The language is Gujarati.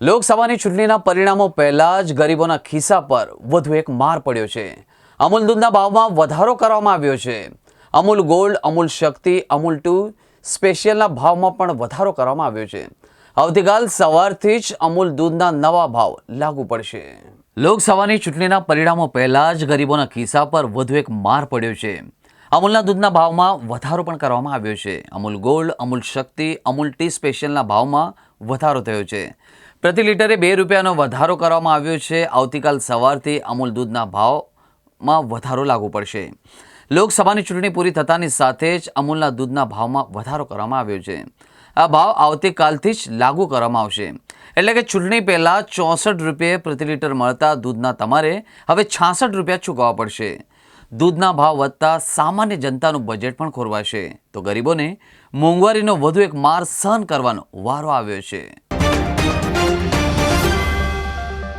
લોકસભાની ચૂંટણીના પરિણામો પહેલા જ ગરીબોના ખિસ્સા પર વધુ એક માર પડ્યો છે. અમૂલ દૂધના ભાવમાં વધારો કરવામાં આવ્યો છે. અમૂલ ગોલ્ડ, અમૂલ શક્તિ, અમૂલ ટુ સ્પેશિયલના ભાવમાં પણ વધારો કરવામાં આવ્યો છે. આવતીકાલ સવારથી જ અમૂલ દૂધના નવા ભાવ લાગુ પડશે. લોકસભાની ચૂંટણીના પરિણામો પહેલા જ ગરીબોના ખિસ્સા પર વધુ એક માર પડ્યો છે. અમૂલના દૂધના ભાવમાં વધારો પણ કરવામાં આવ્યો છે. અમૂલ ગોલ્ડ, અમૂલ શક્તિ, અમૂલ ટી સ્પેશિયલના ભાવમાં વધારો થયો છે. પ્રતિ લીટરે બે રૂપિયાનો વધારો કરવામાં આવ્યો છે. આવતીકાલ સવારથી અમૂલ દૂધના ભાવમાં વધારો લાગુ પડશે. લોકસભાની ચૂંટણી પૂરી થતાની સાથે જ અમૂલના દૂધના ભાવમાં વધારો કરવામાં આવ્યો છે. આ ભાવ આવતીકાલથી જ લાગુ કરવામાં આવશે. એટલે કે ચૂંટણી પહેલાં ચોસઠ રૂપિયે પ્રતિ લીટર મળતા દૂધના તમારે હવે છાસઠ રૂપિયા ચૂકવવા પડશે. દૂધના ભાવ વધતા સામાન્ય જનતાનું બજેટ પણ ખોરવાશે. તો ગરીબોને મોંઘવારીનો વધુ એક માર સહન કરવાનો વારો આવ્યો છે.